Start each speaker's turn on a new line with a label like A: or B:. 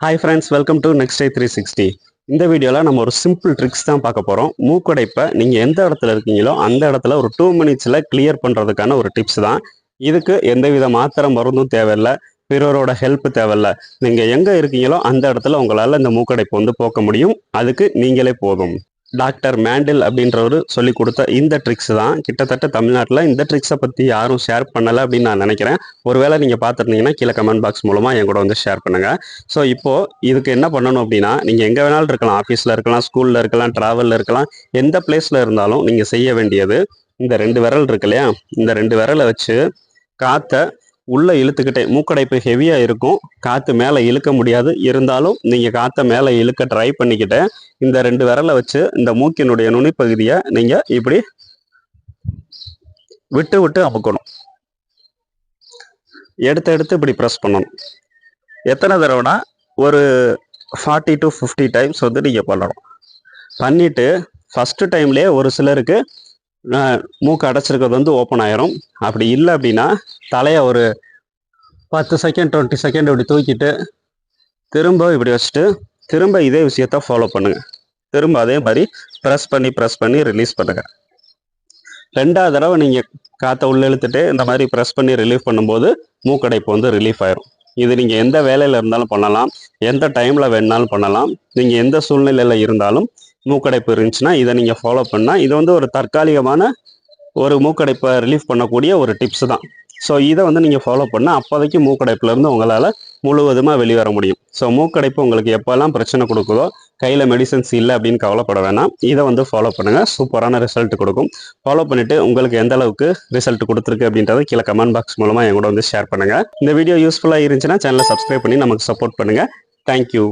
A: Hi friends welcome to next day three sixty இந்த வீடியோவில் நம்ம ஒரு சிம்பிள் ட்ரிக்ஸ் தான் பார்க்க போகிறோம் மூக்கடைப்பை நீங்கள் எந்த இடத்துல இருக்கீங்களோ அந்த இடத்துல ஒரு டூ மினிட்ஸில் கிளியர் பண்ணுறதுக்கான ஒரு டிப்ஸ் தான். இதுக்கு எந்தவித மாத்திரை மருந்தும் தேவையில்ல. பிறரோட ஹெல்ப் தேவையில்ல. நீங்கள் எங்கே இருக்கீங்களோ அந்த இடத்துல உங்களால் இந்த மூக்கடைப்பு வந்து போக்க முடியும். அதுக்கு நீங்களே போதும். டாக்டர் மேண்டில் அப்படின்றவர் சொல்லி கொடுத்த இந்த ட்ரிக்ஸ் தான். கிட்டத்தட்ட தமிழ்நாட்டில் இந்த ட்ரிக்ஸை பற்றி யாரும் ஷேர் பண்ணலை அப்படின்னு நான் நினைக்கிறேன். ஒருவேளை நீங்கள் பார்த்துருந்தீங்கன்னா கீழே கமெண்ட் பாக்ஸ் மூலமாக என் கூட வந்து ஷேர் பண்ணுங்கள் ஸோ இப்போது இதுக்கு என்ன பண்ணணும் அப்படின்னா நீங்கள் எங்கே வேணாலும் இருக்கலாம். ஆஃபீஸில் இருக்கலாம் ஸ்கூலில் இருக்கலாம் ட்ராவலில் இருக்கலாம். எந்த பிளேஸில் இருந்தாலும் நீங்கள் செய்ய வேண்டியது இந்த ரெண்டு விரல் இருக்கு இல்லையா? இந்த ரெண்டு விரலை வச்சு காற்றை உள்ளே இழுத்துக்கிட்டே. மூக்கடைப்பு ஹெவியாக இருக்கும். காற்று மேலே இழுக்க முடியாது. இருந்தாலும் நீங்கள் காற்றை மேலே இழுக்க ட்ரை பண்ணிக்கிட்டு இந்த ரெண்டு விரலை வச்சு இந்த மூக்கினுடைய நுனிப்பகுதியை நீங்கள் இப்படி விட்டு விட்டு அமுக்கணும். எடுத்து எடுத்து இப்படி ப்ரெஸ் பண்ணணும். எத்தனை தடவைனா ஒரு ஃபார்ட்டி டு ஃபிஃப்டி டைம்ஸ் வந்து நீங்கள் பண்ணணும். பண்ணிவிட்டு ஃபஸ்ட்டு டைம்லேயே ஒரு சிலருக்கு மூக்கு அடைச்சிருக்கிறது வந்து ஓப்பன் ஆயிரும். அப்படி இல்லை அப்படின்னா தலையை ஒரு பத்து செகண்ட் டுவெண்ட்டி செகண்ட் இப்படி தூக்கிட்டு திரும்ப இப்படி வச்சுட்டு திரும்ப இதே விஷயத்த ஃபாலோ பண்ணுங்க. திரும்ப அதே மாதிரி ப்ரெஸ் பண்ணி ப்ரெஸ் பண்ணி ரிலீஸ் பண்ணுங்க. ரெண்டாவது தடவை நீங்கள் காற்றை உள்ள இழுத்துட்டு இந்த மாதிரி ப்ரெஸ் பண்ணி ரிலீஃப் பண்ணும்போது மூக்கடைப்பு வந்து ரிலீஃப் ஆயிரும். இது நீங்கள் எந்த வேலையில் இருந்தாலும் பண்ணலாம். எந்த டைமில் வேணாலும் பண்ணலாம். நீங்கள் எந்த சூழ்நிலையில் இருந்தாலும் மூக்கடைப்பு இருந்துச்சுன்னா இதை நீங்கள் ஃபாலோ பண்ணால் இது வந்து ஒரு தற்காலிகமான ஒரு மூக்கடைப்பை ரிலீஃப் பண்ணக்கூடிய ஒரு டிப்ஸ் தான். ஸோ இதை வந்து நீங்கள் ஃபாலோ பண்ணால் அப்போதைக்கு மூக்கடைப்புலேருந்து உங்களால் முழுவதுமாக வெளிவர முடியும். ஸோ மூக்கடைப்பு உங்களுக்கு எப்போல்லாம் பிரச்சனை கொடுக்குதோ கையில் மெடிசன்ஸ் இல்லை அப்படின்னு கவலைப்பட வேணாம். இதை வந்து ஃபாலோ பண்ணுங்கள் சூப்பரான ரிசல்ட் கொடுக்கும். ஃபாலோ பண்ணிவிட்டு உங்களுக்கு எந்த அளவுக்கு ரிசல்ட் கொடுத்துருக்கு அப்படின்றத கீழே கமெண்ட் பாக்ஸ் மூலமாக என் கூட வந்து ஷேர் பண்ணுங்கள் இந்த வீடியோ யூஸ்ஃபுல்லாக இருந்துச்சுன்னா சேனலை சப்ஸ்கிரைப் பண்ணி நமக்கு சப்போர்ட் பண்ணுங்கள் தேங்க்யூ